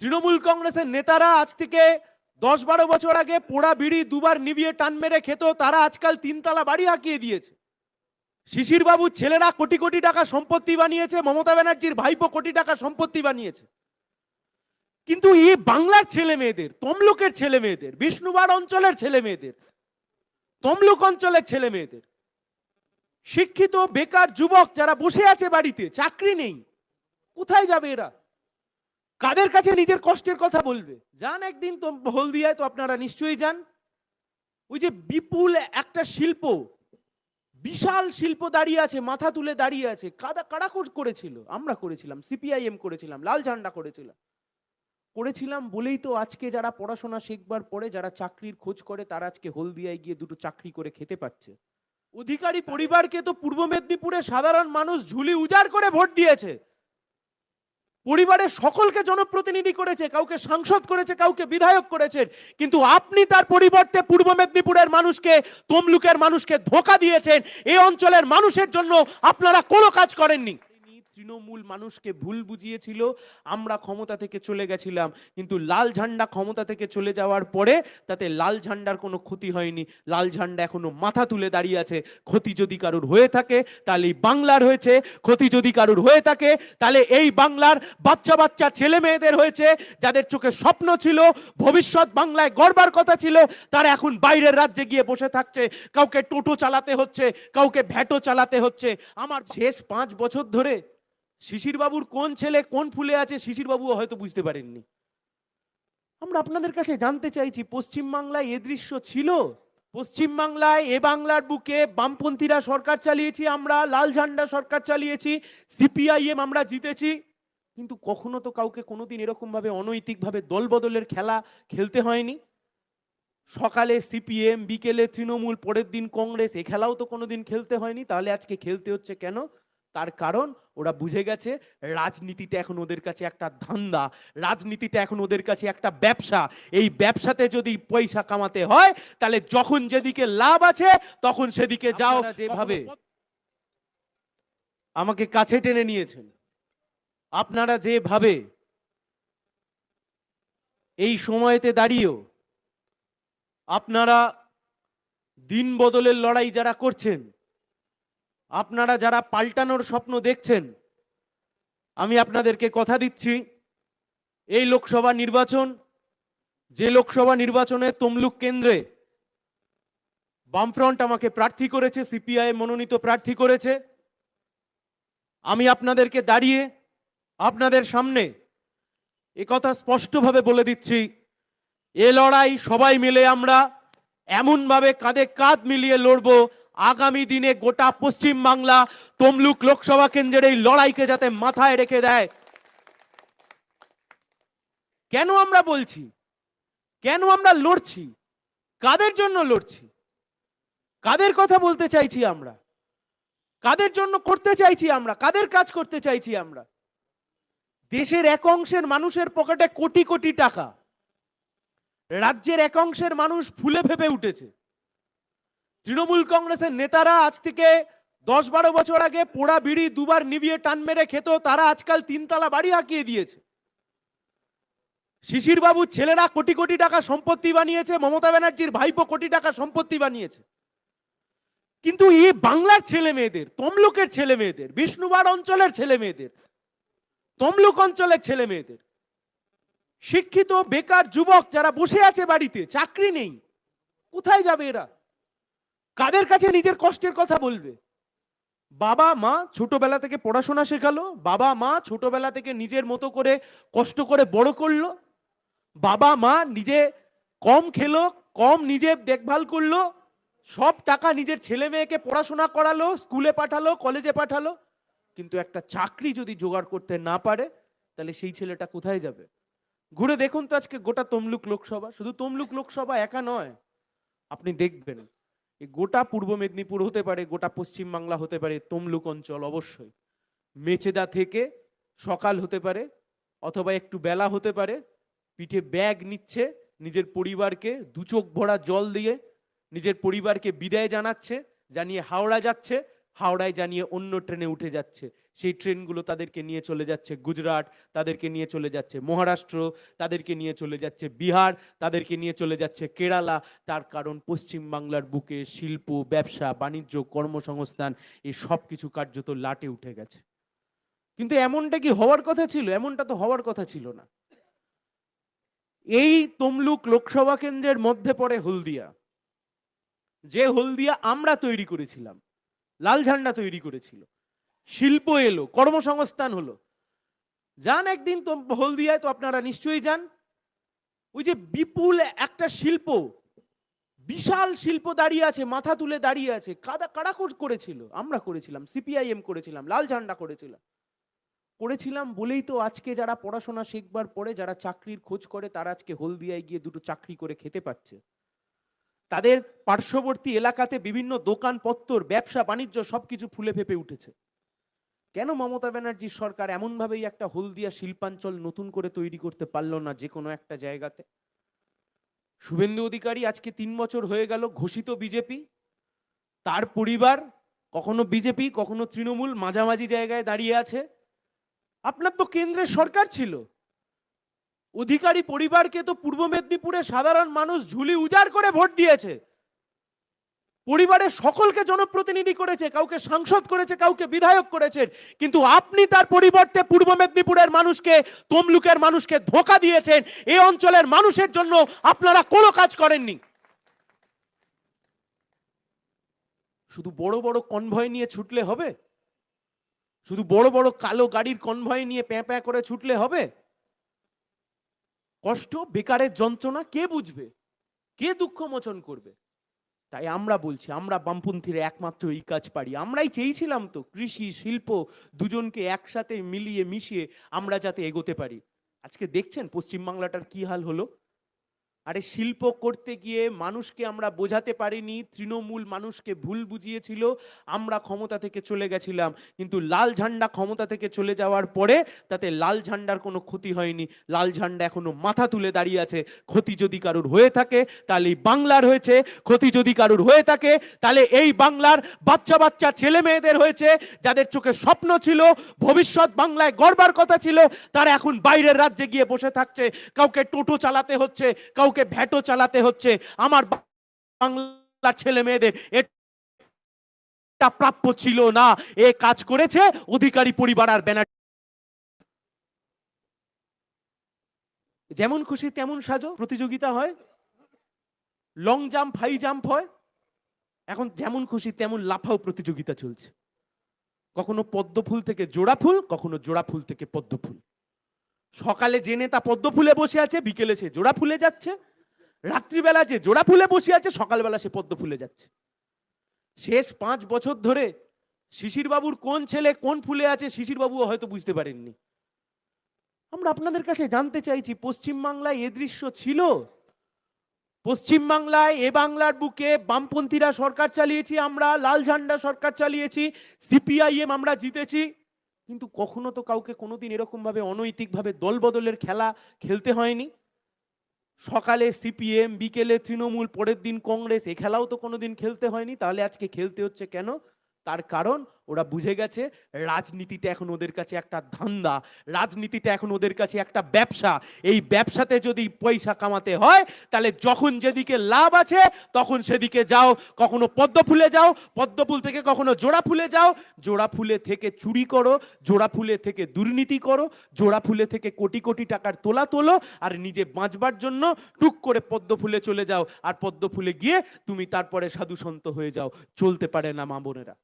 তৃণমূল কংগ্রেসের নেতারা আজ থেকে দশ বারো বছর আগে পোড়া বিড়ি দুবার নিবিয়ে টান মেরে খেত, তারা আজকাল তিনতলা বাড়ি আঁকিয়ে দিয়েছে। শিশির বাবুর ছেলেরা কোটি কোটি টাকা সম্পত্তি বানিয়েছে, মমতা ব্যানার্জির ভাইপো কোটি টাকা সম্পত্তি বানিয়েছে। কিন্তু এই বাংলার ছেলে মেয়েদের, তমলুকের ছেলে মেয়েদের, বিষ্ণুবার অঞ্চলের ছেলে মেয়েদের, তমলুক অঞ্চলের ছেলে মেয়েদের, শিক্ষিত, বেকার যুবক যারা বসে আছে বাড়িতে, চাকরি নেই, কোথায় যাবে এরা? কাদের কাছে নিজের কষ্টের কথা বলবে? যান একদিন তো হলদিয়ায় তো আপনারা নিশ্চয়ই যান। ওই যে বিপুল একটা শিল্প, বিশাল শিল্প দাঁড়িয়ে আছে, মাথা তুলে দাঁড়িয়ে আছে। কাদা কারা কর- করেছিল? আমরা করেছিলাম, সিপিআইএম করেছিলাম, লাল ঝান্ডা করেছিলাম করেছিলাম বলেই তো আজকে যারা পড়াশোনা শিখবার পরে, যারা চাকরির খোঁজ করে, তারা আজকে হলদিয়ায় গিয়ে দুটো চাকরি করে খেতে পাচ্ছে। অধিকারী পরিবারকে তো পূর্ব মেদিনীপুরে সাধারণ মানুষ ঝুলি উজাড় করে ভোট দিয়েছে। পরিবারের সকলকে জনপ্রতিনিধি করেছে, কাউকে সাংসদ করেছে, কাউকে বিধায়ক করেছেন কিন্তু আপনি তার পরিবর্তে পূর্ব মেদিনীপুরের মানুষকে, তমলুকের মানুষকে ধোকা দিয়েছেন। এই অঞ্চলের মানুষের জন্য আপনারা কোনো কাজ করেননি। তৃণমূল মানুষকে ভুল বুঝিয়েছিল, আমরা ক্ষমতা থেকে চলে গেছিলাম। কিন্তু লাল ঝান্ডা ক্ষমতা থেকে চলে যাওয়ার পরে তাতে লাল ঝান্ডার কোনো ক্ষতি হয়নি। লাল ঝান্ডা এখনও মাথা তুলে দাঁড়িয়ে আছে। ক্ষতি যদি কারুর হয়ে থাকে, তাহলে এই বাংলার হয়েছে। ক্ষতি যদি কারুর হয়ে থাকে, তাহলে এই বাংলার বাচ্চা বাচ্চা ছেলে মেয়েদের হয়েছে। যাদের চোখে স্বপ্ন ছিল, ভবিষ্যৎ বাংলায় গড়বার কথা ছিল, তারা এখন বাইরের রাজ্যে গিয়ে বসে থাকছে। কাউকে টোটো চালাতে হচ্ছে, কাউকে ভ্যাটো চালাতে হচ্ছে। আমার শেষ পাঁচ বছর ধরে শিশির বাবুর কোন ছেলে কোন ফুলে আছে শিশির বাবু হয়তো বুঝতে পারেননি। আমরা আপনাদের কাছে জানতে চাইছি পশ্চিম বাংলায় এ দৃশ্য ছিল? পশ্চিম বাংলায় এ বাংলার বুকে বামপন্থীরা সরকার চালিয়েছি আমরা, লাল ঝান্ডা সরকার চালিয়েছি, সিপিআইএম আমরা জিতেছি। কিন্তু কখনো তো কাউকে কোনোদিন এরকম ভাবে অনৈতিক ভাবে দল বদলের খেলা খেলতে হয়নি। সকালে সিপিএম, বিকেলে তৃণমূল, পরের দিন কংগ্রেস, এ খেলাও তো কোনোদিন খেলতে হয়নি। তাহলে আজকে খেলতে হচ্ছে কেন? তার কারণ ওরা বুঝে গেছে রাজনীতিটা এখন ওদের কাছে একটা ধান্দা রাজনীতিটা এখন ওদের কাছে একটা ব্যবসা। এই ব্যবসাতে যদি পয়সা কামাতে হয় তাহলে যখন যেদিকে লাভ আছে তখন সেদিকে যাও। যেভাবে আমাকে কাছে টেনে নিয়েছেন। আপনারা যেভাবে এই সময়তে দাঁড়িয়েও আপনারা দিন বদলের লড়াই যারা করছেন আপনারা যারা পাল্টানোর স্বপ্ন দেখছেন, আমি আপনাদেরকে কথা দিচ্ছি, এই লোকসভা নির্বাচন, যে লোকসভা নির্বাচনে তমলুক কেন্দ্রে বামফ্রন্ট আমাকে প্রার্থী করেছে সিপিআই মনোনীত প্রার্থী করেছে, আমি আপনাদেরকে দাঁড়িয়ে আপনাদের সামনে কথা স্পষ্টভাবে বলে দিচ্ছি, এ লড়াই সবাই মিলে আমরা এমনভাবে কাঁধে কাঁধ মিলিয়ে লড়বো আগামী দিনে গোটা পশ্চিম বাংলা তমলুক লোকসভা কেন্দ্রের এই লড়াইকে যাতে মাথায় রেখে দেয়। কেন আমরা বলছি? কেন আমরা লড়ছি? কাদের জন্য লড়ছি? কাদের কথা বলতে চাইছি আমরা? কাদের জন্য করতে চাইছি আমরা? কাদের কাজ করতে চাইছি আমরা? দেশের এক অংশের মানুষের পকেটে কোটি কোটি টাকা। রাজ্যের এক অংশের মানুষ ফুলে ফেপে উঠেছে। তৃণমূল কংগ্রেসের নেতারা আজ থেকে দশ বারো বছর আগে পোড়া বিড়ি দুবার নিবিয়ে টান মেরে খেত, তারা আজকাল তিনতলা বাড়ি আঁকিয়ে দিয়েছে। শিশির বাবুর ছেলেরা কোটি কোটি টাকা সম্পত্তি বানিয়েছে, মমতা ব্যানার্জির ভাইপো কোটি টাকা সম্পত্তি বানিয়েছে। কিন্তু এই বাংলার ছেলে মেয়েদের, তমলুকের ছেলে মেয়েদের, বিষ্ণুবার অঞ্চলের ছেলে মেয়েদের, তমলুক অঞ্চলের ছেলে মেয়েদের, শিক্ষিত, বেকার যুবক যারা বসে আছে বাড়িতে, চাকরি নেই, কোথায় যাবে এরা? কাদের কাছে নিজের কষ্টের কথা বলবে? বাবা, মা ছোটবেলা থেকে পড়াশোনা শেখালো, বাবা, মা ছোটবেলা থেকে নিজের মতো করে কষ্ট করে বড় করল, বাবা, মা নিজে কম খেলো, কম নিজে দেখভাল করল, সব টাকা নিজের ছেলে মেয়েকে পড়াশোনা করালো, স্কুলে পাঠালো, কলেজে পাঠালো, কিন্তু একটা চাকরি যদি জোগাড় করতে না পারে, তাহলে সেই ছেলেটা কোথায় যাবে? ঘুরে দেখুন তো আজকে গোটা তমলুক লোকসভা। শুধু তমলুক লোকসভা একা নয়, আপনি দেখবেন। গোটা পূর্ব মেদিনীপুর হতে পারে, গোটা পশ্চিম বাংলা হতে পারে, তমলুক অঞ্চল অবশ্যই। মেচেদা থেকে সকাল হতে পারে অথবা একটু বেলা হতে পারে, পিঠে ব্যাগ নিচ্ছে, নিজের পরিবারকে দু চোখ ভরা জল দিয়ে নিজের পরিবারকে বিদায় জানাচ্ছে, জানিয়ে হাওড়া যাচ্ছে, হাওড়ায় জানিয়ে অন্য ট্রেনে উঠে যাচ্ছে। সেই ট্রেনগুলো তাদেরকে নিয়ে চলে যাচ্ছে গুজরাট, তাদেরকে নিয়ে চলে যাচ্ছে মহারাষ্ট্র, তাদেরকে নিয়ে চলে যাচ্ছে বিহার, তাদেরকে নিয়ে চলে যাচ্ছে কেরালা। তার কারণ পশ্চিম বাংলার বুকে শিল্প, ব্যবসা, বাণিজ্য, কর্মসংস্থান, এই সব কিছু কার্যত লাটে উঠে গেছে। কিন্তু এমনটা কি হওয়ার কথা ছিল? এমনটা তো হওয়ার কথা ছিল না। এই তমলুক লোকসভা কেন্দ্রের মধ্যে পড়ে হলদিয়া। যে হলদিয়া আমরা তৈরি করেছিলাম, লাল ঝান্ডা তৈরি করেছিল। শিল্প এলো, কর্মসংস্থান হলো। যান একদিন তো হলদিয়ায়, তো আপনারা নিশ্চয়ই যান। ওই যে বিপুল একটা শিল্প, বিশাল শিল্প দাঁড়িয়ে আছে, মাথা তুলে দাঁড়িয়ে আছে। কাদা কারা কর- করেছিল? আমরা করেছিলাম, সিপিআইএম করেছিলাম, লাল ঝান্ডা করেছিলাম। করেছিলাম বলেই তো আজকে যারা পড়াশোনা শিখবার পরে, যারা চাকরির খোঁজ করে, তারা আজকে হলদিয়ায় গিয়ে দুটো চাকরি করে খেতে পাচ্ছে তাদের পার্শ্ববর্তী এলাকাতে বিভিন্ন দোকানপত্তর, ব্যবসা, বাণিজ্য সবকিছু ফুলে ফেপে উঠেছে। কেন মমতা ব্যানার্জির সরকার এমনভাবেই একটা হলদিয়া শিল্পাঞ্চল নতুন করে তৈরি করতে পারল না যে কোনো একটা জায়গাতে? শুভেন্দু অধিকারী আজকে তিন বছর হয়ে গেল ঘোষিত বিজেপি। তার পরিবার, কখনো বিজেপি, কখনো তৃণমূল মাঝামাঝি জায়গায় দাঁড়িয়ে আছে। আপনার তো কেন্দ্রের সরকার ছিল। অধিকারী পরিবারকে তো পূর্ব মেদিনীপুরে সাধারণ মানুষ ঝুলি উজাড় করে ভোট দিয়েছে। পরিবারের সকলকে জনপ্রতিনিধি করেছে, কাউকে সাংসদ করেছে, কাউকে বিধায়ক করেছেন কিন্তু আপনি তার পরিবর্তে পূর্ব মেদিনীপুরের মানুষকে, তমলুকের মানুষকে ধোকা দিয়েছেন। এ অঞ্চলের মানুষের জন্য আপনারা কোনো কাজ করেননি। শুধু বড় বড় কনভয় নিয়ে ছুটলে হবে? শুধু বড় বড় কালো গাড়ির কনভয় নিয়ে প্যাঁ প্যাঁ করে ছুটলে হবে? কষ্ট, বেকারের যন্ত্রণা, কে বুঝবে? কে দুঃখ মোচন করবে? তাই আমরা বলছি, আমরা বামপন্থীরা একমাত্র এই কাজ পারি। আমরাই চেয়েছিলাম তো, কৃষি, শিল্প দুজনকে একসাথে মিলিয়ে মিশিয়ে আমরা যাতে এগোতে পারি। আজকে দেখছেন পশ্চিমবাংলাটার কি হাল হলো? আরে শিল্প করতে গিয়ে মানুষকে আমরা বোঝাতে পারিনি, তৃণমূল মানুষকে ভুল বুঝিয়েছিল, আমরা ক্ষমতা থেকে চলে গেছিলাম। কিন্তু লাল ঝান্ডা ক্ষমতা থেকে চলে যাওয়ার পরে তাতে লাল ঝান্ডার কোনো ক্ষতি হয়নি। লাল ঝান্ডা এখনও মাথা তুলে দাঁড়িয়ে আছে। ক্ষতি যদি কারুর হয়ে থাকে, তাহলে এই বাংলার হয়েছে। ক্ষতি যদি কারুর হয়ে থাকে, তাহলে এই বাংলার বাচ্চা বাচ্চা ছেলে মেয়েদের হয়েছে। যাদের চোখে স্বপ্ন ছিল, ভবিষ্যৎ বাংলায় গড়বার কথা ছিল, তারা এখন বাইরের রাজ্যে গিয়ে বসে থাকছে। কাউকে টোটো চালাতে হচ্ছে, কাউকে ভ্যাটো চালাতে হচ্ছে। আমার বা- বাংলার ছেলে মেয়েদের এটা প্রাপ্য ছিল না। এ কাজ করেছে অধিকারী পরিবার আর ব্যানার। যেমন খুশি তেমন সাজো, প্রতিযোগিতা হয়। লং জাম্প, হাই জাম্প হয়। এখন যেমন খুশি তেমন লাফাও প্রতিযোগিতা চলছে। কখনো পদ্ম ফুল থেকে জোড়া ফুল, কখনো জোড়া ফুল থেকে পদ্ম ফুল। সকালে যে নেতা পদ্ম ফুলে বসে আছে, বিকেলে সে জোড়া ফুলে যাচ্ছে। রাত্রিবেলা যে জোড়া ফুলে বসে আছে, সকালবেলা সে পদ্ম ফুলে যাচ্ছে। শেষ পাঁচ বছর ধরে শিশির বাবুর কোন ছেলে কোন ফুলে আছে শিশির বাবুও হয়তো বুঝতে পারেননি। আমরা আপনাদের কাছে জানতে চাইছি, পশ্চিমবাংলায় এ দৃশ্য ছিল? পশ্চিমবাংলায় এ বাংলার বুকে বামপন্থীরা সরকার চালিয়েছি আমরা, লাল ঝান্ডা সরকার চালিয়েছি, সিপিআইএম আমরা জিতেছি। কিন্তু কখনো তো কাউকে কোনোদিন এরকমভাবে অনৈতিকভাবে অনৈতিক ভাবে দল বদলের খেলা খেলতে হয়নি। সকালে সিপিএম, বিকেলে তৃণমূল, পরের দিন কংগ্রেস, এ খেলাও তো কোনোদিন খেলতে হয়নি। তাহলে আজকে খেলতে হচ্ছে কেন? তার কারণ ওরা বুঝে গেছে রাজনীতিটা এখন ওদের কাছে একটা ধান্দা, রাজনীতিটা এখন ওদের কাছে একটা ব্যবসা। এই ব্যবসাতে যদি পয়সা কামাতে হয়, তাহলে যখন যেদিকে লাভ আছে, তখন সেদিকে যাও। কখনো পদ্ম ফুলে যাও, পদ্ম ফুল থেকে কখনো জোড়া ফুলে যাও। জোড়া ফুলে থেকে চুরি করো, জোড়া ফুলে থেকে দুর্নীতি করো, জোড়া ফুলে থেকে কোটি কোটি টাকার তোলা তোলো আর নিজে বাঁচবার জন্য টুক করে পদ্ম ফুলে চলে যাও। আর পদ্ম ফুলে গিয়ে তুমি তারপরে সাধু সন্ত হয়ে যাও। চলতে পারে না, মা বোনেরা।